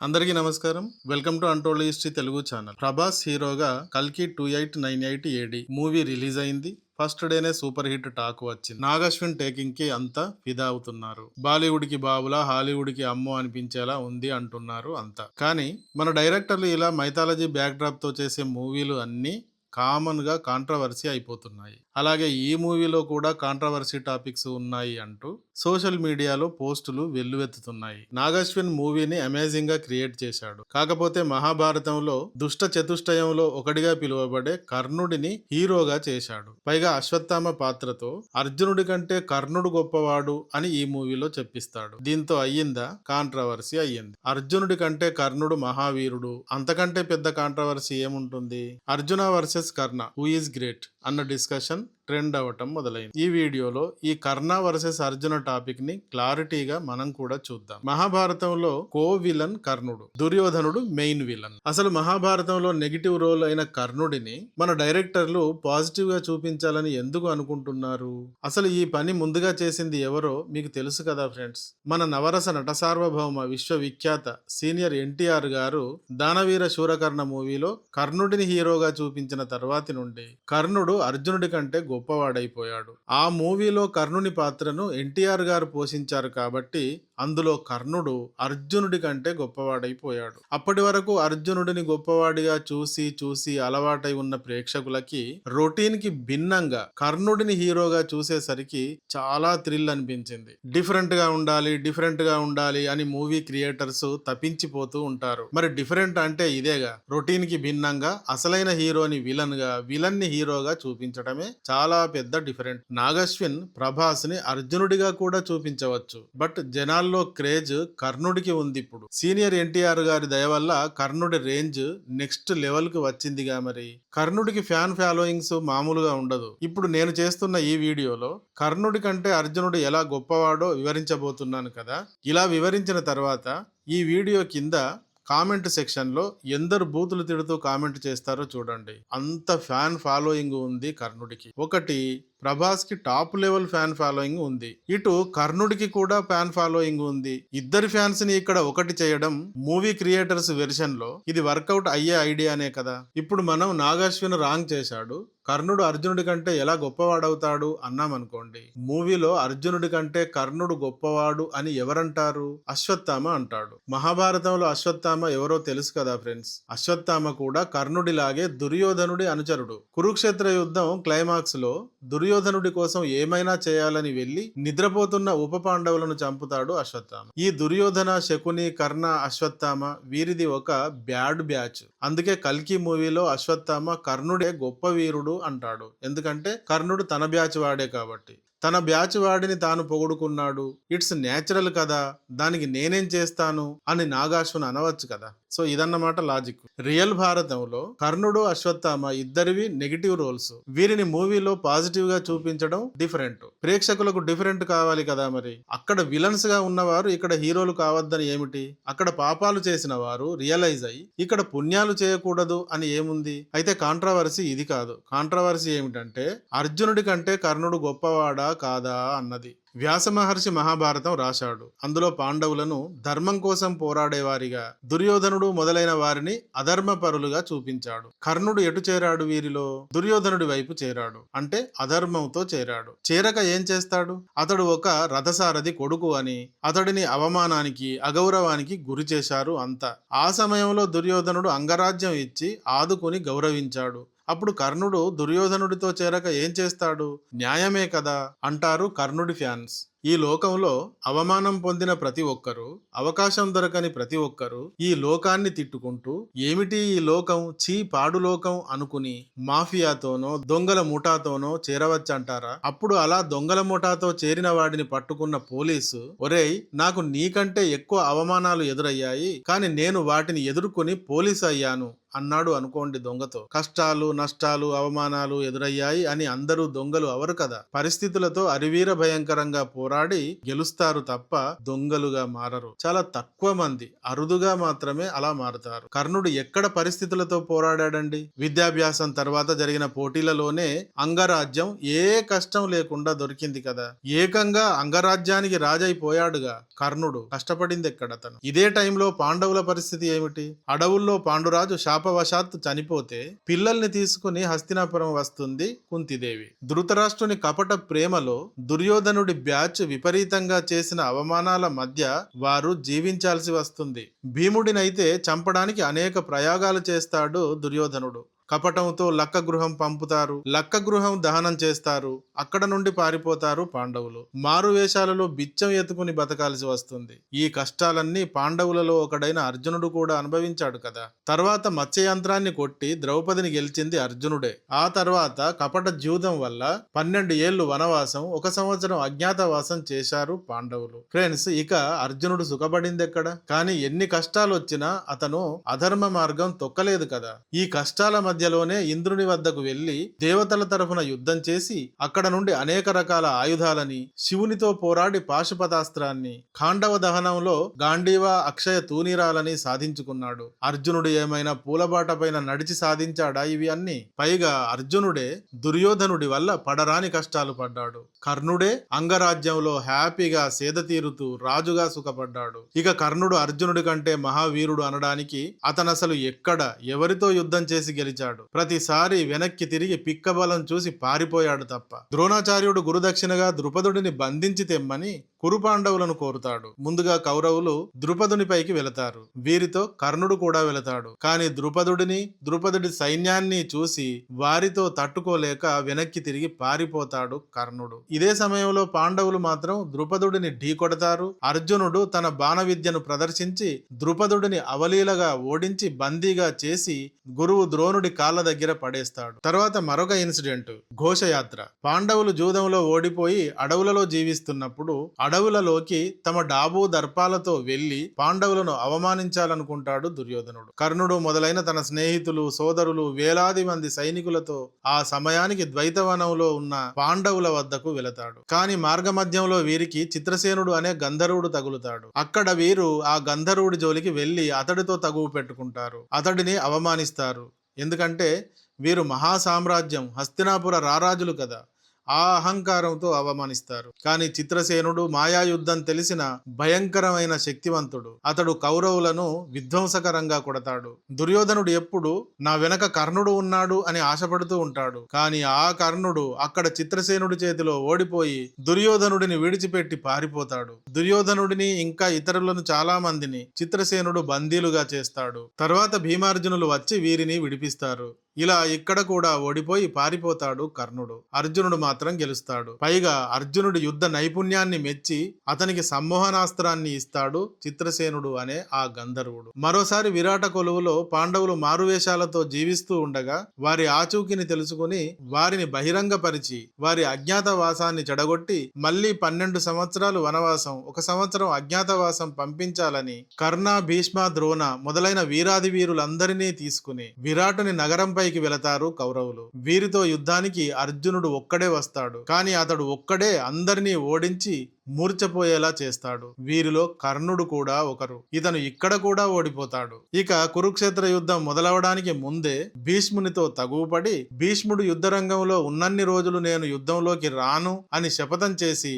అందరికీ నమస్కారం. Welcome to untold history Telugu channel. Prabhas హీరోగా కల్కి two eight nine eight AD movie release అయింది. ఫస్ట్ డేనే సూపర్ హిట్ టాక్ వచ్చింది. నాగశ్విన్ టేకింగ్కి అంతా ఫిదా అవుతున్నారు. బాలీవుడ్కి బాబులా హాలీవుడ్కి అమ్మో అనిపించేలా ఉంది అంటున్నారు అంతా. కానీ మన డైరెక్టర్లు ఇలా మైథాలజీ బ్యాక్ డ్రాప్తో చేసే మూవీలు అన్నీ కామన్గా కాంట్రవర్సీ అయిపోతున్నాయి. అలాగే ఈ మూవీలో కూడా కాంట్రవర్సీ టాపిక్స్ ఉన్నాయి అంటూ సోషల్ మీడియాలో పోస్టులు వెల్లువెత్తుతున్నాయి. నాగశ్విన్ మూవీని అమేజింగ్గా క్రియేట్ చేశాడు. కాకపోతే మహాభారతంలో దుష్ట చతుష్టయంలో ఒకటిగా పిలువబడే కర్ణుడిని హీరోగా చేశాడు. పైగా అశ్వత్థామ పాత్రతో అర్జునుడి కంటే కర్ణుడు గొప్పవాడు అని ఈ మూవీలో చెప్పిస్తాడు. దీంతో అయ్యిందా? కాంట్రవర్సీ అయ్యింది. అర్జునుడి కంటే కర్ణుడు మహావీరుడు. అంతకంటే పెద్ద కాంట్రవర్సీ ఏముంటుంది? Arjuna versus Karna. Who is great? అన్న డిస్కషన్ ట్రెండ్ అవ్వటం మొదలైంది. ఈ వీడియోలో ఈ కర్ణ వర్సెస్ అర్జున టాపిక్ని క్లారిటీగా మనం కూడా చూద్దాం. మహాభారతంలో కో విలన్ కర్ణుడు దుర్యోధనుడు మెయిన్ విలన్. అసలు మహాభారతంలో నెగిటివ్ రోల్ అయిన కర్ణుడిని మన డైరెక్టర్లు పాజిటివ్గా చూపించాలని ఎందుకు అనుకుంటున్నారు? అసలు ఈ పని ముందుగా చేసింది ఎవరో మీకు తెలుసు కదా ఫ్రెండ్స్. మన నవరస నట సార్వభౌమ విశ్వవిఖ్యాత సీనియర్ ఎన్టీఆర్ గారు దానవీర శూరకర్ణ మూవీలో కర్ణుడిని హీరోగా చూపించిన తర్వాతి నుండి కర్ణుడు అర్జునుడి కంటే గొప్పవాడైపోయాడు. ఆ మూవీలో కర్ణుని పాత్రను ఎన్టీఆర్ గారు పోషించారు కాబట్టి అందులో కర్ణుడు అర్జునుడి కంటే గొప్పవాడైపోయాడు. అప్పటి వరకు అర్జునుడిని గొప్పవాడిగా చూసి చూసి అలవాటై ఉన్న ప్రేక్షకులకి రొటీన్కి భిన్నంగా కర్ణుడిని హీరోగా చూసేసరికి చాలా థ్రిల్ అనిపించింది. డిఫరెంట్గా ఉండాలి డిఫరెంట్గా ఉండాలి అని మూవీ క్రియేటర్స్ తప్పించిపోతూ ఉంటారు. మరి డిఫరెంట్ అంటే ఇదేగా. రొటీన్కి భిన్నంగా అసలైన హీరోని విలన్గా విలన్ని హీరోగా చూపించడమే చాలా పెద్ద డిఫరెంట్. నాగశ్విన్ ప్రభాస్ని అర్జునుడిగా కూడా చూపించవచ్చు. బట్ జనాల్లో క్రేజ్ కర్ణుడికి ఉంది ఇప్పుడు. సీనియర్ ఎన్టీఆర్ గారి దయ వల్ల కర్ణుడి రేంజ్ నెక్స్ట్ లెవెల్కు వచ్చిందిగా మరి. కర్ణుడికి ఫ్యాన్ ఫాలోయింగ్స్ మామూలుగా ఉండదు. ఇప్పుడు నేను చేస్తున్న ఈ వీడియోలో కర్ణుడి కంటే అర్జునుడు ఎలా గొప్పవాడో వివరించబోతున్నాను కదా. ఇలా వివరించిన తర్వాత ఈ వీడియో కింద కామెంట్ సెక్షన్లో ఎందరు బూతులు తిడుతూ కామెంట్ చేస్తారో చూడండి. అంత ఫ్యాన్ ఫాలోయింగ్ ఉంది కర్ణుడికి. ఒకటి ప్రభాస్కి టాప్ లెవెల్ ఫ్యాన్ ఫాలోయింగ్ ఉంది. ఇటు కర్ణుడికి కూడా ఫ్యాన్ ఫాలోయింగ్ ఉంది. ఇద్దరి ఫ్యాన్స్ని ఇక్కడ ఒకటి చేయడం మూవీ క్రియేటర్స్ వెర్షన్లో ఇది వర్కౌట్ అయ్యే ఐడియానే కదా. ఇప్పుడు మనం నాగాశ్విన్ రాంగ్ చేశాడు. కర్ణుడు అర్జునుడి కంటే ఎలా గొప్పవాడవుతాడు అన్నామనుకోండి. మూవీలో అర్జునుడి కంటే కర్ణుడు గొప్పవాడు అని ఎవరంటారు? అశ్వత్థామ అంటాడు. మహాభారతంలో అశ్వత్థామ ఎవరో తెలుసు కదా ఫ్రెండ్స్. అశ్వత్థామ కూడా కర్ణుడిలాగే దుర్యోధనుడి అనుచరుడు. కురుక్షేత్ర యుద్ధం క్లైమాక్స్లో దుర్యోధనుడి కోసం ఏమైనా చేయాలని వెళ్ళి నిద్రపోతున్న ఉప పాండవులను చంపుతాడు అశ్వత్థామ. ఈ దుర్యోధన శకుని కర్ణ అశ్వత్థామ వీరిది ఒక బ్యాడ్ బ్యాచ్. అందుకే కల్కి మూవీలో అశ్వత్థామ కర్ణుడే గొప్ప వీరుడు అంటాడు. ఎందుకంటే కర్ణుడు తన బ్యాచ్ వాడే కాబట్టి. తన బ్యాచ్ వాడిని తాను పొగుడుకున్నాడు. ఇట్స్ నేచురల్ కదా. దానికి నేనేం చేస్తాను అని నాగాశ్వని అనవచ్చు కదా. సో ఇదన్నమాట లాజిక్. రియల్ భారతంలో కర్ణుడు అశ్వత్థామ ఇద్దరివి నెగిటివ్ రోల్స్. వీరిని మూవీలో పాజిటివ్గా చూపించడం డిఫరెంట్. ప్రేక్షకులకు డిఫరెంట్ కావాలి కదా మరి. అక్కడ విలన్స్గా ఉన్నవారు ఇక్కడ హీరోలు కావద్దని ఏమిటి? అక్కడ పాపాలు చేసిన వారు రియలైజ్ అయ్యి ఇక్కడ పుణ్యాలు చేయకూడదు అని ఏముంది? అయితే కాంట్రవర్సీ ఇది కాదు. కాంట్రవర్సీ ఏమిటంటే అర్జునుడి కంటే కర్ణుడు గొప్పవాడా కాదా అన్నది. వ్యాసమహర్షి మహాభారతం రాశాడు. అందులో పాండవులను ధర్మం కోసం పోరాడేవారిగా దుర్యోధనుడు మొదలైన వారిని అధర్మపరులుగా చూపించాడు. కర్ణుడు ఎటు చేరాడు వీరిలో? దుర్యోధనుడి వైపు చేరాడు. అంటే అధర్మంతో చేరాడు. చేరక ఏం చేస్తాడు? అతడు ఒక రథసారథి కొడుకు అని అతడిని అవమానానికి అగౌరవానికి గురి చేశారు అంతా. ఆ సమయంలో దుర్యోధనుడు అంగరాజ్యం ఇచ్చి ఆదుకుని గౌరవించాడు. అప్పుడు కర్ణుడు దుర్యోధనుడితో చేరక ఏం చేస్తాడు? న్యాయమే కదా అంటారు కర్ణుడి ఫ్యాన్స్. ఈ లోకంలో అవమానం పొందిన ప్రతి ఒక్కరూ అవకాశం దొరకని ప్రతి ఒక్కరూ ఈ లోకాన్ని తిట్టుకుంటూ ఏమిటి ఈ లోకం? చీ పాడు లోకం అనుకుని మాఫియాతోనో దొంగల ముఠాతోనో చేరవచ్చంటారా? అప్పుడు అలా దొంగల ముఠాతో చేరిన వాడిని పట్టుకున్న పోలీసు ఒరేయ్ నాకు నీకంటే ఎక్కువ అవమానాలు ఎదురయ్యాయి కానీ నేను వాటిని ఎదుర్కొని పోలీసు అయ్యాను అన్నాడు అనుకోండి దొంగతో. కష్టాలు నష్టాలు అవమానాలు ఎదురయ్యాయి అని అందరూ దొంగలు అవరు కదా. పరిస్థితులతో అరివీర భయంకరంగా పోరాడి గెలుస్తారు తప్ప దొంగలుగా మారరు. చాలా తక్కువ మంది అరుదుగా మాత్రమే అలా మారుతారు. కర్ణుడు ఎక్కడ పరిస్థితులతో పోరాడాడండి? విద్యాభ్యాసం తర్వాత జరిగిన పోటీలలోనే అంగరాజ్యం ఏ కష్టం లేకుండా దొరికింది కదా. ఏకంగా అంగరాజ్యానికి రాజైపోయాడుగా కర్ణుడు. కష్టపడింది ఎక్కడ తను ఇదే టైంలో పాండవుల పరిస్థితి ఏమిటి? అడవుల్లో పాండురాజు శాపవశాత్తు చనిపోతే పిల్లల్ని తీసుకుని హస్తినాపురం వస్తుంది కుంతిదేవి. ధృతరాష్ట్రుని కపట ప్రేమలో దుర్యోధనుడి బ్యాచ్ విపరీతంగా చేసిన అవమానాల మధ్య వారు జీవించాల్సి వస్తుంది. భీముడినైతే చంపడానికి అనేక ప్రయోగాలు చేస్తాడు దుర్యోధనుడు. కపటంతో లక్క గృహం పంపుతారు. లక్క గృహం దహనం చేస్తారు. అక్కడ నుండి పారిపోతారు పాండవులు. మారు వేషాలలో బిచ్చం ఎత్తుకుని బతకాల్సి వస్తుంది. ఈ కష్టాలన్నీ పాండవులలో ఒకడైన అర్జునుడు కూడా అనుభవించాడు కదా. తర్వాత మత్స్యయంత్రాన్ని కొట్టి ద్రౌపదిని గెలిచింది అర్జునుడే. ఆ తర్వాత కపట జీవితం వల్ల పన్నెండు ఏళ్ళు వనవాసం ఒక సంవత్సరం అజ్ఞాతవాసం చేశారు పాండవులు. ఫ్రెండ్స్ ఇక అర్జునుడు సుఖపడింది ఎక్కడ కానీ ఎన్ని కష్టాలు వచ్చినా అతను అధర్మ మార్గం తొక్కలేదు కదా. ఈ కష్టాల మధ్య మధ్యలోనే ఇంద్రుని వద్దకు వెళ్ళి దేవతల తరఫున యుద్ధం చేసి అక్కడ నుండి అనేక రకాల ఆయుధాలని శివునితో పోరాడి పాశుపతాస్త్రాన్ని ఖాండవ దహనంలో గాంధీవా అక్షయ తూనీరాలని సాధించుకున్నాడు. అర్జునుడు ఏమైనా పూలబాట పైన నడిచి సాధించాడా ఇవి అన్ని? పైగా అర్జునుడే దుర్యోధనుడి వల్ల పడరాని కష్టాలు పడ్డాడు. కర్ణుడే అంగరాజ్యంలో హ్యాపీగా సేద తీరుతూ రాజుగా సుఖపడ్డాడు. ఇక కర్ణుడు అర్జునుడి కంటే మహావీరుడు అనడానికి అతనసలు ఎక్కడ ఎవరితో యుద్ధం చేసి గెలిచాడు? ప్రతిసారి వెనక్కి తిరిగి పిక్కబలం చూసి పారిపోయాడు తప్ప. ద్రోణాచార్యుడు గురుదక్షిణగా ద్రుపదుడిని బంధించి తెమ్మని కురుపాండవులను కోరుతాడు. ముందుగా కౌరవులు ద్రుపదునిపైకి వెళతారు. వీరితో కర్ణుడు కూడా వెళతాడు. కానీ ద్రుపదుడిని ద్రుపదుడి సైన్యాన్ని చూసి వారితో తట్టుకోలేక వెనక్కి తిరిగి పారిపోతాడు కర్ణుడు. ఇదే సమయంలో పాండవులు మాత్రం ద్రుపదుడిని ఢీకొడతారు అర్జునుడు తన బాణ విద్యను ప్రదర్శించి ద్రుపదుడిని అవలీలగా ఓడించి బందీగా చేసి గురువు ద్రోణుడి కాళ్ళ దగ్గర పడేస్తాడు. తర్వాత మరొక ఇన్సిడెంట్ ఘోషయాత్ర. పాండవులు జూదంలో ఓడిపోయి అడవులలో జీవిస్తున్నప్పుడు అడవులలోకి తమ డాబు దర్పాలతో వెళ్ళి పాండవులను అవమానించాలనుకుంటాడు దుర్యోధనుడు. కర్ణుడు మొదలైన తన స్నేహితులు సోదరులు వేలాది మంది సైనికులతో ఆ సమయానికి ద్వైతవనంలో ఉన్న పాండవుల వద్దకు వెళతాడు. కాని మార్గమధ్యంలో వీరికి చిత్రసేనుడు అనే గంధర్వుడు తగులుతాడు. అక్కడ వీరు ఆ గంధర్వుడి జోలికి వెళ్ళి అతడితో తగువు పెట్టుకుంటారు. అతడిని అవమానిస్తారు. ఎందుకంటే వీరు మహాసామ్రాజ్యం హస్తినాపుర రారాజులు కదా. ఆ అహంకారంతో అవమానిస్తారు. కానీ చిత్రసేనుడు మాయాయుద్ధం తెలిసిన భయంకరమైన శక్తివంతుడు. అతడు కౌరవులను విధ్వంసకరంగా కొడతాడు. దుర్యోధనుడు ఎప్పుడు నా వెనక కర్ణుడు ఉన్నాడు అని ఆశపడుతూ ఉంటాడు. కానీ ఆ కర్ణుడు అక్కడ చిత్రసేనుడి చేతిలో ఓడిపోయి దుర్యోధనుడిని విడిచిపెట్టి పారిపోతాడు. దుర్యోధనుడిని ఇంకా ఇతరులను చాలా మందిని చిత్రసేనుడు బందీలుగా చేస్తాడు. తర్వాత భీమార్జునులు వచ్చి వీరిని విడిపిస్తారు. ఇలా ఇక్కడ కూడా ఓడిపోయి పారిపోతాడు కర్ణుడు. అర్జునుడు మాత్రం గెలుస్తాడు. పైగా అర్జునుడి యుద్ధ నైపుణ్యాన్ని మెచ్చి అతనికి సమ్మోహనాస్త్రాన్ని ఇస్తాడు చిత్రసేనుడు అనే ఆ గంధర్వుడు. మరోసారి విరాట కొలువులో పాండవులు మారువేషాలతో జీవిస్తూ ఉండగా వారి ఆచూకిని తెలుసుకుని వారిని బహిరంగపరిచి వారి అజ్ఞాతవాసాన్ని చెడగొట్టి మళ్ళీ పన్నెండు సంవత్సరాలు వనవాసం ఒక సంవత్సరం అజ్ఞాతవాసం పంపించాలని కర్ణ భీష్మ ద్రోణ మొదలైన వీరాది వీరులందరినీ తీసుకుని విరాటుని నగరంపైకి వెళతారు కౌరవులు. వీరితో యుద్ధానికి అర్జునుడు ఒక్కడే వస్తాడు. కానీ అతడు ఒక్కడే అందరినీ ఓడించి మూర్చపోయేలా చేస్తాడు. వీరిలో కర్ణుడు కూడా ఒకరు. ఇతను ఇక్కడ కూడా ఓడిపోతాడు. ఇక కురుక్షేత్ర యుద్ధం మొదలవడానికి ముందే భీష్మునితో తగువుపడి భీష్ముడు యుద్ధరంగంలో ఉన్నన్ని రోజులు నేను యుద్ధంలోకి రాను అని శపథం చేసి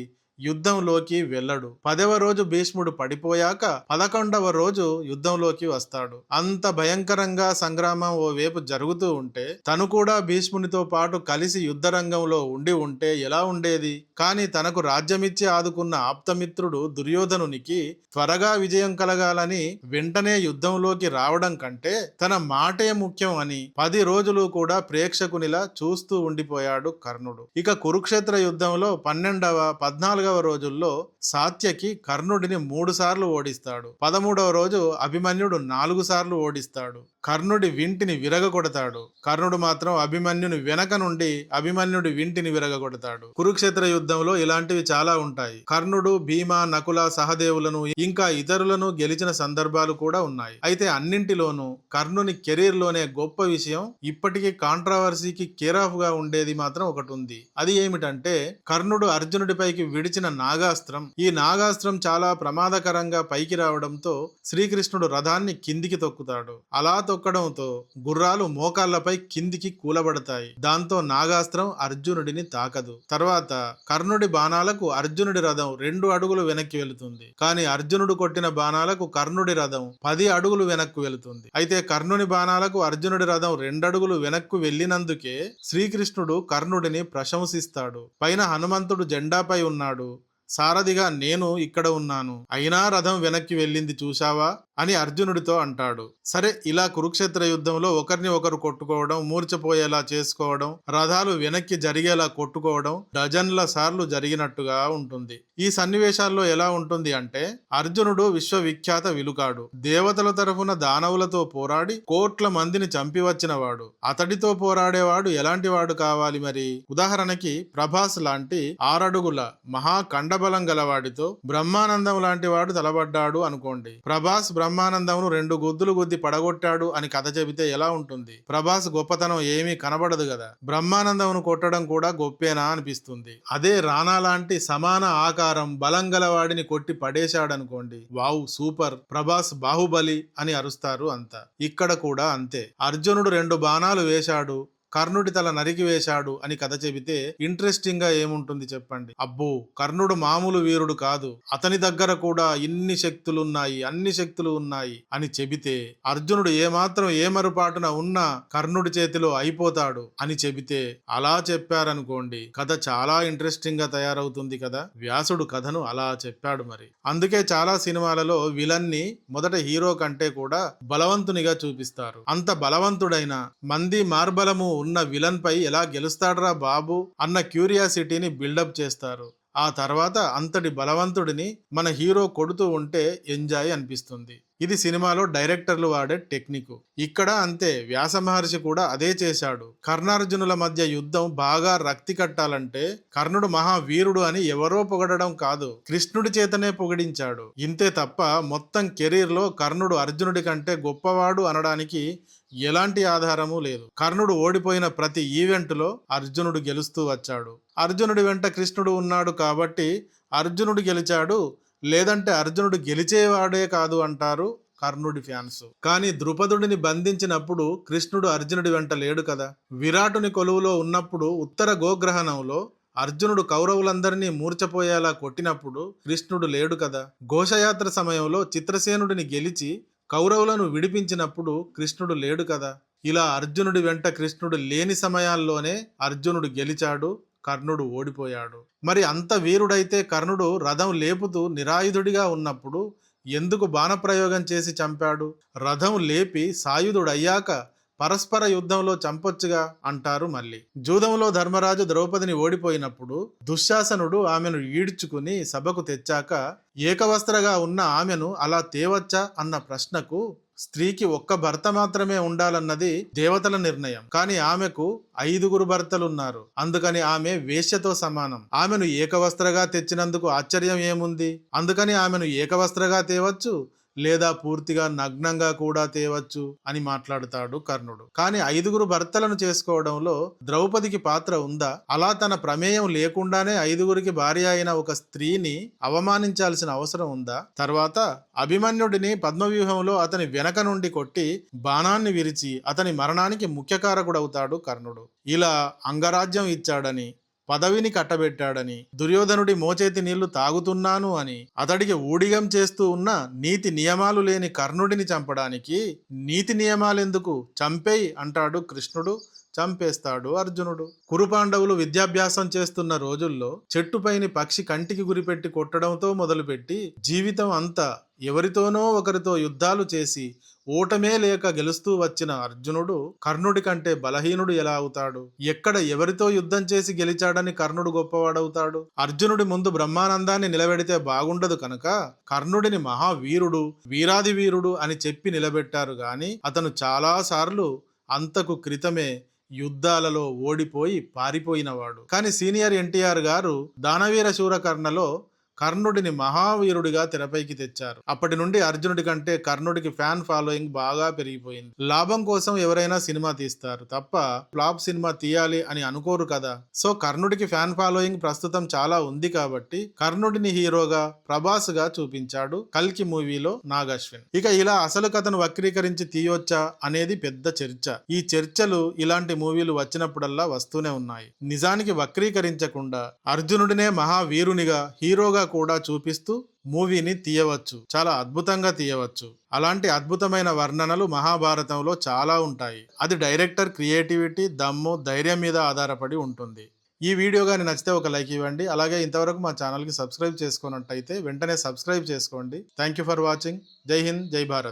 యుద్ధంలోకి వెళ్ళడు. పదవ రోజు భీష్ముడు పడిపోయాక పదకొండవ రోజు యుద్ధంలోకి వస్తాడు. అంత భయంకరంగా సంగ్రామం ఓ వైపు జరుగుతూ ఉంటే తను కూడా భీష్మునితో పాటు కలిసి యుద్ధ రంగంలో ఉండి ఉంటే ఎలా ఉండేది? కానీ తనకు రాజ్యమిచ్చి ఆదుకున్న ఆప్తమిత్రుడు దుర్యోధనునికి త్వరగా విజయం కలగాలని వెంటనే యుద్ధంలోకి రావడం కంటే తన మాటే ముఖ్యం అని పది రోజులు కూడా ప్రేక్షకునిలా చూస్తూ ఉండిపోయాడు కర్ణుడు. ఇక కురుక్షేత్ర యుద్ధంలో పన్నెండవ పద్నాలుగవ పద్నాలుగవ రోజుల్లో సాత్యకి కర్ణుడిని మూడు సార్లు ఓడిస్తాడు. పదమూడవ రోజు అభిమన్యుడు నాలుగు సార్లు ఓడిస్తాడు. కర్ణుడి వింటిని విరగగొడతాడు. కర్ణుడు మాత్రం అభిమన్యుని వెనక నుండి అభిమన్యుడి వింటిని విరగగొడతాడు. కురుక్షేత్ర యుద్ధంలో ఇలాంటివి చాలా ఉంటాయి. కర్ణుడు భీమ నకుల సహదేవులను ఇంకా ఇతరులను గెలిచిన సందర్భాలు కూడా ఉన్నాయి. అయితే అన్నింటిలోనూ కర్ణుని కెరీర్లోనే గొప్ప విషయం ఇప్పటికీ కాంట్రవర్సీకి కేరాఫ్గా ఉండేది మాత్రం ఒకటి ఉంది అది ఏమిటంటే కర్ణుడు అర్జునుడిపైకి విడిచిన నాగాస్త్రం. ఈ నాగాస్త్రం చాలా ప్రమాదకరంగా పైకి రావడంతో శ్రీకృష్ణుడు రథాన్ని కిందికి తొక్కుతాడు. అలా తొక్కడంతో గుర్రాలు మోకాళ్ళపై కిందికి కూలబడతాయి. దాంతో నాగాస్త్రం అర్జునుడిని తాకదు. తర్వాత కర్ణుడి బాణాలకు అర్జునుడి రథం రెండు అడుగులు వెనక్కి వెళుతుంది. కానీ అర్జునుడు కొట్టిన బాణాలకు కర్ణుడి రథం పది అడుగులు వెనక్కు వెళుతుంది. అయితే కర్ణుని బాణాలకు అర్జునుడి రథం రెండడుగులు వెనక్కు వెళ్ళినందుకే శ్రీకృష్ణుడు కర్ణుడిని ప్రశంసిస్తాడు. పైన హనుమంతుడు జెండాపై ఉన్నాడు. సారథిగా నేను ఇక్కడ ఉన్నాను. అయినా రథం వెనక్కి వెళ్ళింది చూశావా? అని అర్జునుడితో అంటాడు. సరే ఇలా కురుక్షేత్ర యుద్ధంలో ఒకరిని ఒకరు కొట్టుకోవడం మూర్చపోయేలా చేసుకోవడం రథాలు వెనక్కి జరిగేలా కొట్టుకోవడం డజన్ల సార్లు జరిగినట్టుగా ఉంటుంది. ఈ సన్నివేశాల్లో ఎలా ఉంటుంది అంటే అర్జునుడు విశ్వవిఖ్యాత విలుకాడు. దేవతల తరఫున దానవులతో పోరాడి కోట్ల మందిని చంపి వచ్చినవాడు. అతడితో పోరాడేవాడు ఎలాంటి వాడు కావాలి మరి? ఉదాహరణకి ప్రభాస్ లాంటి ఆరడుగుల మహా కండబలం గలవాడితో బ్రహ్మానందం లాంటి వాడు తలబడ్డాడు అనుకోండి. ప్రభాస్ బ్రహ్మ బ్రహ్మానందమును రెండు గుద్దులు గుద్ది పడగొట్టాడు అని కథ చెబితే ఎలా ఉంటుంది? ప్రభాస్ గొప్పతనం ఏమీ కనబడదు కదా బ్రహ్మానందమును కొట్టడం కూడా గొప్పేనా అనిపిస్తుంది. అదే రానా లాంటి సమాన ఆకారం బలం గలవాడిని కొట్టి పడేశాడనుకోండి వావ్ సూపర్ ప్రభాస్ బాహుబలి అని అరుస్తారు అంతా. ఇక్కడ కూడా అంతే. అర్జునుడు రెండు బాణాలు వేశాడు కర్ణుడి తల నరికి వేశాడు అని కథ చెబితే ఇంట్రెస్టింగ్గా ఏముంటుంది చెప్పండి. అబ్బో! కర్ణుడు మామూలు వీరుడు కాదు. అతని దగ్గర కూడా ఇన్ని శక్తులున్నాయి అన్ని శక్తులు ఉన్నాయి అని చెబితే అర్జునుడు ఏమాత్రం ఏమరుపాటున ఉన్నా కర్ణుడి చేతిలో అయిపోతాడు అని చెబితే అలా చెప్పారనుకోండి. కథ చాలా ఇంట్రెస్టింగ్గా తయారవుతుంది కదా? వ్యాసుడు కథను అలా చెప్పాడు మరి. అందుకే చాలా సినిమాలలో విలన్ని మొదట హీరో కంటే కూడా బలవంతునిగా చూపిస్తారు. అంత బలవంతుడైన మంది మార్బలము ఉన్న విలన్ పై ఎలా గెలుస్తాడరా బాబు అన్న క్యూరియాసిటీని బిల్డప్ చేస్తారు. ఆ తర్వాత అంతటి బలవంతుడిని మన హీరో కొడుతూ ఉంటే ఎంజాయ్ అనిపిస్తుంది. ఇది సినిమాలో డైరెక్టర్లు వాడే టెక్నిక్. ఇక్కడ అంతే వ్యాస మహర్షి కూడా అదే చేశాడు. కర్ణార్జునుల మధ్య యుద్ధం బాగా రక్తి కట్టాలంటే కర్ణుడు మహావీరుడు అని ఎవరో పొగడడం కాదు కృష్ణుడి చేతనే పొగిడించాడు. ఇంతే తప్ప మొత్తం కెరీర్లో కర్ణుడు అర్జునుడి కంటే గొప్పవాడు అనడానికి ఎలాంటి ఆధారము లేదు. కర్ణుడు ఓడిపోయిన ప్రతి ఈవెంట్లో అర్జునుడు గెలుస్తూ వచ్చాడు. అర్జునుడి వెంట కృష్ణుడు ఉన్నాడు కాబట్టి అర్జునుడు గెలిచాడు లేదంటే అర్జునుడు గెలిచేవాడే కాదు అంటారు కర్ణుడి ఫ్యాన్స్. కానీ ద్రుపదుడిని బంధించినప్పుడు కృష్ణుడు అర్జునుడి వెంట లేడు కదా. విరాటుని కొలువులో ఉన్నప్పుడు ఉత్తర గోగ్రహణంలో అర్జునుడు కౌరవులందరినీ మూర్చపోయేలా కొట్టినప్పుడు కృష్ణుడు లేడు కదా. ఘోషయాత్ర సమయంలో చిత్రసేనుడిని గెలిచి కౌరవులను విడిపించినప్పుడు కృష్ణుడు లేడు కదా. ఇలా అర్జునుడి వెంట కృష్ణుడు లేని సమయాల్లోనే అర్జునుడు గెలిచాడు. కర్ణుడు ఓడిపోయాడు. మరి అంత వీరుడైతే కర్ణుడు రథం లేపుతూ నిరాయుధుడిగా ఉన్నప్పుడు ఎందుకు బాణప్రయోగం చేసి చంపాడు? రథం లేపి సాయుధుడయ్యాక పరస్పర యుద్ధంలో చంపొచ్చుగా అంటారు మళ్ళీ. జూదంలో ధర్మరాజు ద్రౌపదిని ఓడిపోయినప్పుడు దుశ్శాసనుడు ఆమెను ఈడ్చుకుని సభకు తెచ్చాక ఏకవస్త్రగా ఉన్న ఆమెను అలా తేవచ్చా అన్న ప్రశ్నకు స్త్రీకి ఒక్క భర్త మాత్రమే ఉండాలన్నది దేవతల నిర్ణయం. కానీ ఆమెకు ఐదుగురు భర్తలున్నారు. అందుకని ఆమె వేశ్యతో సమానం. ఆమెను ఏకవస్త్రగా తెచ్చినందుకు ఆశ్చర్యం ఏముంది? అందుకని ఆమెను ఏకవస్త్రగా తేవచ్చు? లేదా పూర్తిగా నగ్నంగా కూడా తేవచ్చు అని మాట్లాడుతాడు కర్ణుడు. కానీ ఐదుగురు భర్తలను చేసుకోవడంలో ద్రౌపదికి పాత్ర ఉందా? అలా తన ప్రమేయం లేకుండానే ఐదుగురికి భార్య అయిన ఒక స్త్రీని అవమానించాల్సిన అవసరం ఉందా? తర్వాత అభిమన్యుడిని పద్మవ్యూహంలో అతని వెనక నుండి కొట్టి బాణాన్ని విరిచి అతని మరణానికి ముఖ్య కారకుడవుతాడు కర్ణుడు. ఇలా అంగరాజ్యం ఇచ్చాడని పదవిని కట్టబెట్టాడని దుర్యోధనుడి మోచేతి నీళ్ళు తాగుతున్నాను అని అతడికి ఊడిగం చేస్తూ ఉన్న నీతి నియమాలు లేని కర్ణుడిని చంపడానికి నీతి నియమాలెందుకు? చంపేయి అంటాడు కృష్ణుడు చంపేస్తాడు అర్జునుడు. కురుపాండవులు విద్యాభ్యాసం చేస్తున్న రోజుల్లో చెట్టుపైని పక్షి కంటికి గురిపెట్టి కొట్టడంతో మొదలుపెట్టి జీవితం అంతా ఎవరితోనో ఒకరితో యుద్ధాలు చేసి ఓటమే లేక గెలుస్తూ వచ్చిన అర్జునుడు కర్ణుడి కంటే బలహీనుడు ఎలా అవుతాడు? ఎక్కడ ఎవరితో యుద్ధం చేసి గెలిచాడని కర్ణుడు గొప్పవాడవుతాడు? అర్జునుడి ముందు బ్రహ్మానందాన్ని నిలబెడితే బాగుండదు కనుక కర్ణుడిని మహావీరుడు వీరాది వీరుడు అని చెప్పి నిలబెట్టారు గాని అతను చాలాసార్లు అంతకు క్రితమే యుద్ధాలలో ఓడిపోయి పారిపోయినవాడు. కానీ సీనియర్ ఎన్టీఆర్ గారు దానవీర శూరకర్ణలో కర్ణుడిని మహావీరుడిగా తెరపైకి తెచ్చారు. అప్పటి నుండి అర్జునుడి కంటే కర్ణుడికి ఫ్యాన్ ఫాలోయింగ్ బాగా పెరిగిపోయింది. లాభం కోసం ఎవరైనా సినిమా తీస్తారు తప్ప ఫ్లాప్ సినిమా తీయాలి అని అనుకోరు కదా. సో కర్ణుడికి ఫ్యాన్ ఫాలోయింగ్ ప్రస్తుతం చాలా ఉంది కాబట్టి కర్ణుడిని హీరోగా ప్రభాస్గా చూపించాడు కల్కి మూవీలో నాగశ్విన్. ఇక ఇలా అసలు కథను వక్రీకరించి తీయొచ్చా అనేది పెద్ద చర్చ. ఈ చర్చలు ఇలాంటి మూవీలు వచ్చినప్పుడల్లా వస్తూనే ఉన్నాయి. నిజానికి వక్రీకరించకుండా అర్జునుడినే మహావీరునిగా హీరోగా కూడా చూపిస్తూ మూవీని తీయవచ్చు. చాలా అద్భుతంగా తీయవచ్చు. అలాంటి అద్భుతమైన వర్ణనలు మహాభారతంలో చాలా ఉంటాయి. అది డైరెక్టర్ క్రియేటివిటీ దమ్ము ధైర్యం మీద ఆధారపడి ఉంటుంది. ఈ వీడియో కానీ నచ్చితే ఒక లైక్ ఇవ్వండి. అలాగే ఇంతవరకు మా ఛానల్కి సబ్స్క్రైబ్ చేసుకున్నట్టయితే వెంటనే సబ్స్క్రైబ్ చేసుకోండి. Thank you for watching. జై హింద్ జై భారత్.